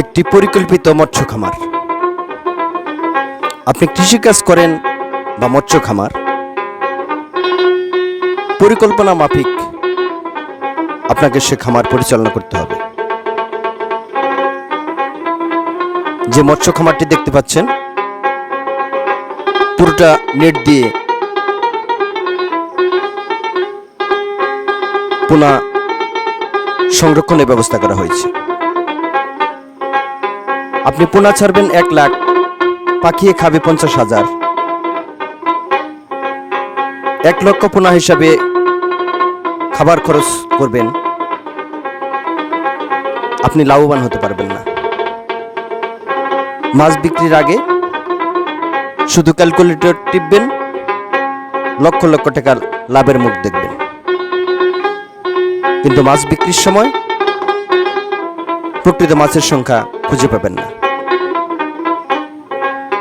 একটি পরিকল্পিত মৎস্য খামার আপনি কৃষিকাজ করেন বা মৎস্য খামার পরিকল্পনা মাফিক আপনাকে সে খামার পরিচালনা করতে হবে। যে মৎস্য খামারটি দেখতে পাচ্ছেন, পুরোটা নেট দিয়ে পোনা সংরক্ষণের ব্যবস্থা করা হয়েছে। আপনি পোনা ছাড়বেন এক লাখ পাখিয়ে খাবে পঞ্চাশ হাজার। এক লক্ষ পোনা হিসাবে খাবার খরচ করবেন। আপনি লাভবান হতে পারবেন না। মাছ বিক্রির আগে শুধু ক্যালকুলেটর টিপবেন, লক্ষ লক্ষ টাকার লাভের মুখ দেখবেন। কিন্তু মাছ বিক্রির সময় প্রকৃত মাছের সংখ্যা খুঁজে পাবেন না।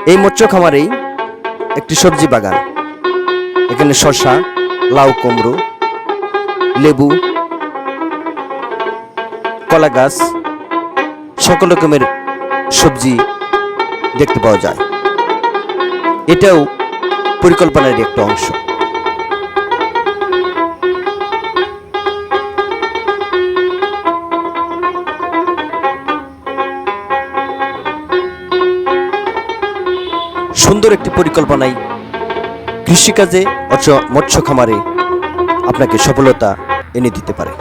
এই মৎস্য খামারেই একটি সবজি বাগান। এখানে শসা, লাউ, কুমড়ো, লেবু কলা গাছ সকল রকমের সবজি দেখতে পাওয়া যায়। এটাও পরিকল্পনার একটা অংশ। সুন্দর একটি পরিকল্পনায় কৃষিকাজে অথচ মৎস্য খামারে আপনাকে সফলতা এনে দিতে পারে।